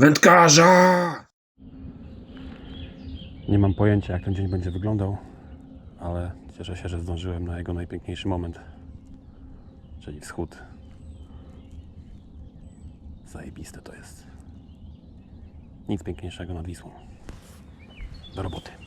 Wędkarza! Nie mam pojęcia, jak ten dzień będzie wyglądał, ale cieszę się, że zdążyłem na jego najpiękniejszy moment, czyli wschód. Zajebiste to jest. Nic piękniejszego nad Wisłą. Do roboty.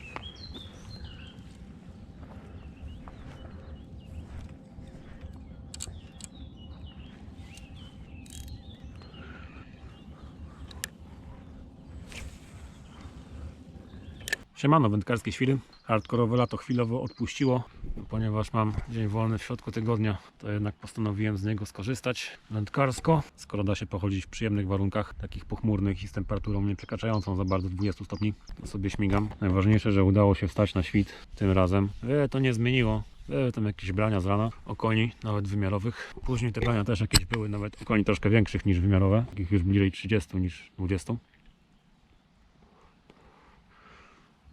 Siemano, wędkarskie świry. Hardkorowe lato chwilowo odpuściło, ponieważ mam dzień wolny w środku tygodnia, to jednak postanowiłem z niego skorzystać wędkarsko. Skoro da się pochodzić w przyjemnych warunkach, takich pochmurnych i z temperaturą nie przekraczającą za bardzo 20 stopni, to sobie śmigam. Najważniejsze, że udało się wstać na świt tym razem. Wiele to nie zmieniło. Były tam jakieś brania z rana, okoni, nawet wymiarowych. Później te brania też jakieś były, nawet okoni troszkę większych niż wymiarowe, takich już bliżej 30 niż 20.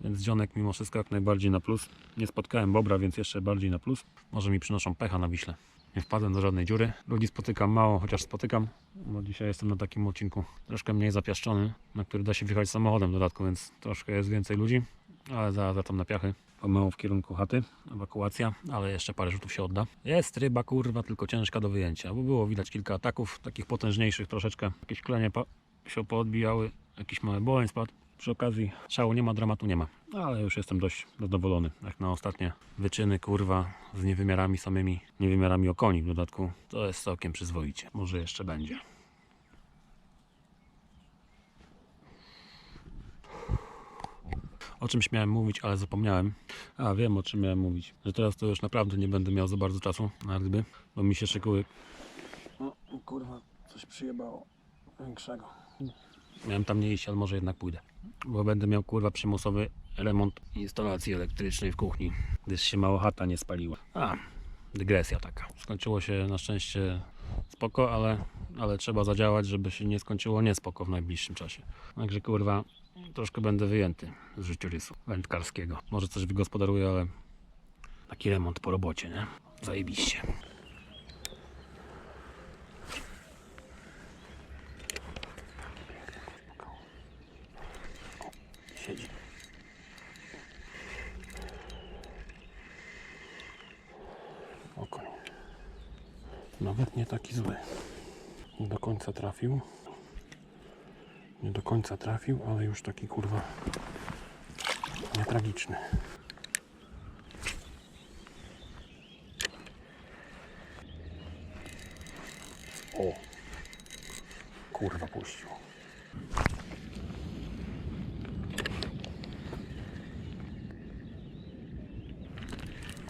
Więc dzionek mimo wszystko jak najbardziej na plus. Nie spotkałem bobra, więc jeszcze bardziej na plus. Może mi przynoszą pecha na Wiśle. Nie wpadłem do żadnej dziury. Ludzi spotykam mało, chociaż spotykam. Bo dzisiaj jestem na takim odcinku troszkę mniej zapiaszczony, na który da się wjechać samochodem w dodatku, więc troszkę jest więcej ludzi. Ale zaraz wracam na piachy. Pomału w kierunku chaty. Ewakuacja, ale jeszcze parę rzutów się odda. Jest ryba kurwa, tylko ciężka do wyjęcia, bo było widać kilka ataków, takich potężniejszych troszeczkę. Jakieś klenie się poodbijały, jakiś mały bołeń spadł. Przy okazji szału nie ma, dramatu nie ma. Ale już jestem dość zadowolony. Jak na ostatnie wyczyny, kurwa, z niewymiarami samymi, niewymiarami okoni w dodatku, to jest całkiem przyzwoicie. Może jeszcze będzie. O czymś miałem mówić, ale zapomniałem. A wiem o czym miałem mówić. Że teraz to już naprawdę nie będę miał za bardzo czasu na ryby, bo mi się szykuły. O kurwa, coś przyjebało większego. Miałem tam nie iść, ale może jednak pójdę. Bo będę miał kurwa przymusowy remont instalacji elektrycznej w kuchni, gdyż się mało chata nie spaliła. A, dygresja taka. Skończyło się na szczęście spoko, ale, ale trzeba zadziałać, żeby się nie skończyło niespoko w najbliższym czasie. Także kurwa, troszkę będę wyjęty z życiorysu wędkarskiego. Może coś wygospodaruję, ale taki remont po robocie, nie? Zajebiście. Siedzi. Okoń. Nawet nie taki zły. Nie do końca trafił. Nie do końca trafił, ale już taki kurwa nietragiczny. O! Kurwa puścił.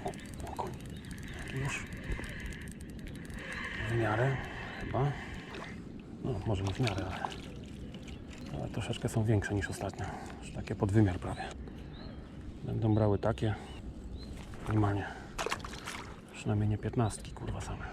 O, okoń. Już w miarę chyba. No, może nie w miarę, ale, troszeczkę są większe niż ostatnio. Już takie podwymiar prawie. Będą brały takie. Normalnie. Przynajmniej nie piętnastki, kurwa same.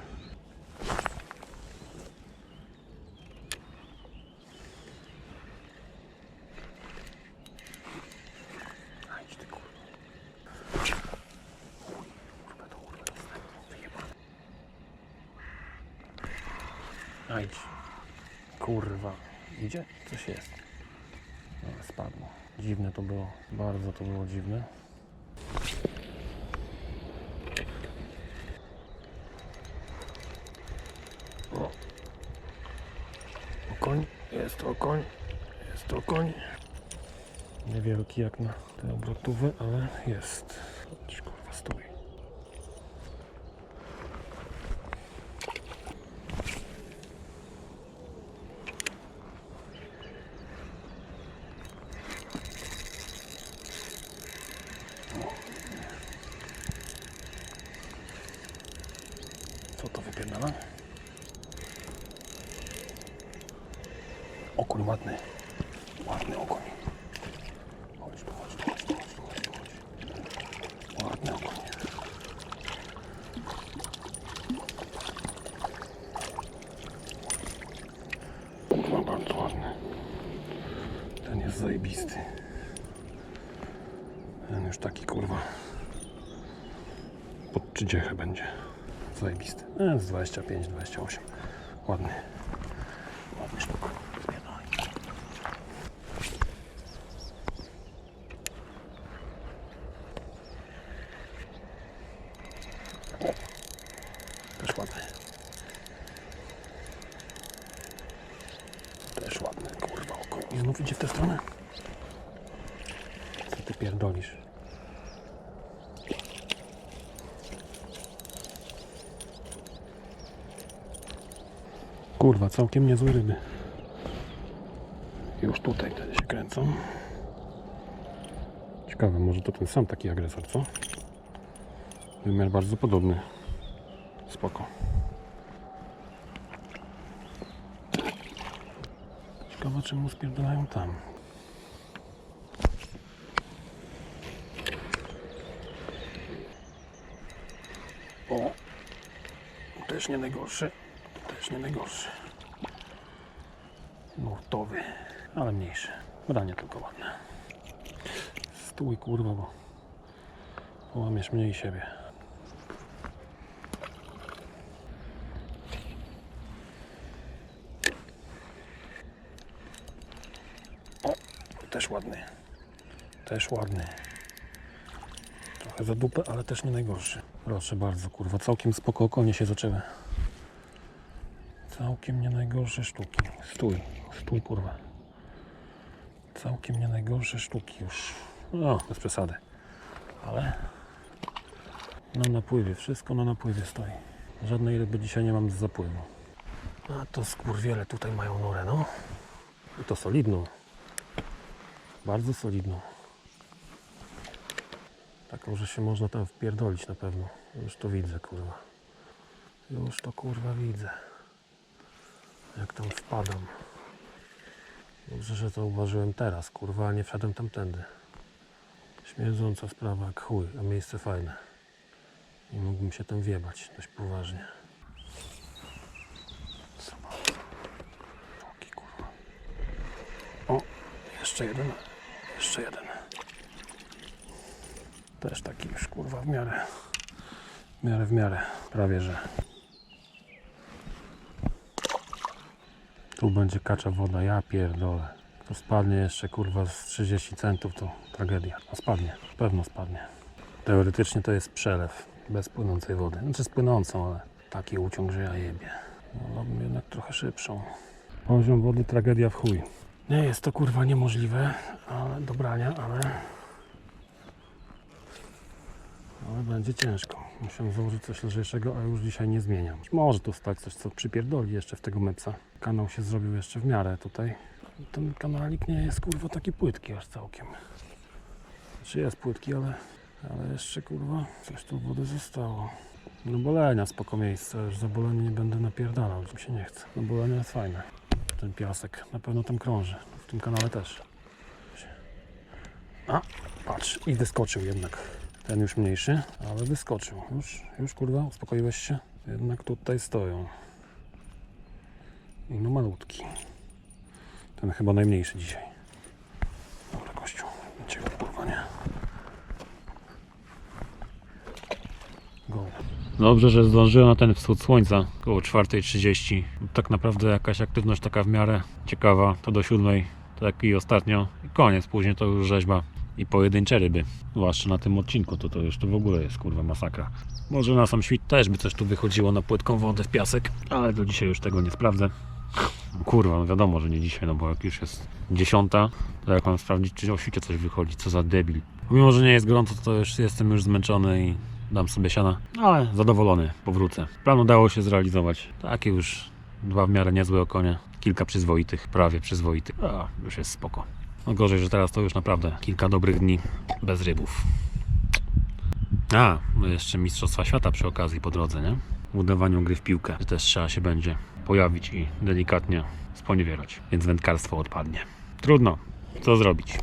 A, idź ty, kurwa. Idzie? Coś jest. Ale spadło. Dziwne to było. Bardzo to było dziwne. O. Okoń. Jest okoń. Jest okoń. Niewielki jak na te obrotówy, ale jest. Chodź, kurwa, stój. Co to wypierdala? Okoń ładny. Ładny okoń. Chodź chodź chodź chodź chodź chodź. Ładny okoń. Kurwa, bardzo ładny. Ten jest zajebisty. Ten już taki kurwa. Pod 30 będzie. Zajebisty. E, z 25, 28. Ładny. Ładny sztuk. Zbieraj. Też ładny, kurwa, oko. I znów idzie w tę stronę? Co ty pierdolisz? Kurwa, całkiem niezłe ryby. Już tutaj te się kręcą. Ciekawe, może to ten sam taki agresor, co? Wymiar bardzo podobny. Spoko. Ciekawe, czemu spierdalają tam. O! Też nie najgorszy. Też nie najgorszy. Nurtowy, ale mniejszy. Branie tylko ładne. Stój kurwa, bo połamiesz mnie i siebie. Też ładny. Też ładny. Trochę za dupę, ale też nie najgorszy. Proszę bardzo, kurwa, całkiem spoko okonie się zaczęły. Całkiem nie najgorsze sztuki. Stój, stój kurwa. Całkiem nie najgorsze sztuki już. No, bez przesady. Ale na napływie, wszystko na napływie stoi. Żadnej ryby dzisiaj nie mam z zapływu. A to skurwiele tutaj mają nurę, no. I to solidną. Bardzo solidną. Taką, że się można tam wpierdolić na pewno. Już to widzę, kurwa. Już to kurwa widzę. Jak tam wpadam. Dobrze, że to uważyłem teraz, kurwa, a nie wszedłem tamtędy. Śmierdząca sprawa jak chuj, a miejsce fajne. Nie mógłbym się tam wjebać dość poważnie. Kurwa. O, jeszcze jeden. Jeszcze jeden. Też taki już kurwa w miarę. W miarę, w miarę. Prawie, że. Tu będzie kacza woda, ja pierdolę. To spadnie jeszcze kurwa z 30 centów, to tragedia. A spadnie, pewno spadnie. Teoretycznie to jest przelew bez płynącej wody. Znaczy z płynącą, ale taki uciąg, że ja jebie. Wolałbym jednak trochę szybszą. Poziom wody tragedia w chuj. Nie jest to kurwa niemożliwe ale, do brania, ale ale będzie ciężko. Muszę założyć coś lżejszego, a już dzisiaj nie zmieniam. Może tu stać coś, co przypierdoli jeszcze w tego mepsa. Kanał się zrobił jeszcze w miarę tutaj. Ten kanalik nie jest kurwa taki płytki aż całkiem. Znaczy jest płytki, ale, ale jeszcze kurwa coś tu wody zostało. No bolenia, spoko miejsce, już za bolenie nie będę napierdalał, mi się nie chce. No bolenia jest fajne. Ten piasek na pewno tam krąży. W tym kanale też. A, patrz, i wyskoczył jednak. Ten już mniejszy, ale wyskoczył. Już, już kurwa, uspokoiłeś się? Jednak tutaj stoją. I no malutki. Ten chyba najmniejszy dzisiaj. Dobrze, że zdążyłem na ten wschód słońca około 4.30. Tak naprawdę jakaś aktywność taka w miarę ciekawa. To do 7, tak i ostatnio. I koniec, później to już rzeźba i pojedyncze ryby. Zwłaszcza na tym odcinku, to to już to w ogóle jest kurwa masakra. Może na sam świt też by coś tu wychodziło na płytką wodę w piasek, ale do dzisiaj już tego nie sprawdzę. Kurwa, no wiadomo, że nie dzisiaj, no bo jak już jest dziesiąta, to jak mam sprawdzić, czy o świcie coś wychodzi, co za debil. Mimo, że nie jest gorąco, to już jestem już zmęczony i dam sobie siana, ale zadowolony, powrócę. Plan udało się zrealizować. Takie już dwa w miarę niezłe okonie, kilka przyzwoitych, prawie przyzwoitych, a już jest spoko. No gorzej, że teraz to już naprawdę kilka dobrych dni bez rybów. A, no jeszcze Mistrzostwa Świata przy okazji po drodze, nie? W udawaniu gry w piłkę, też trzeba się będzie pojawić i delikatnie sponiewierać, więc wędkarstwo odpadnie. Trudno, co zrobić?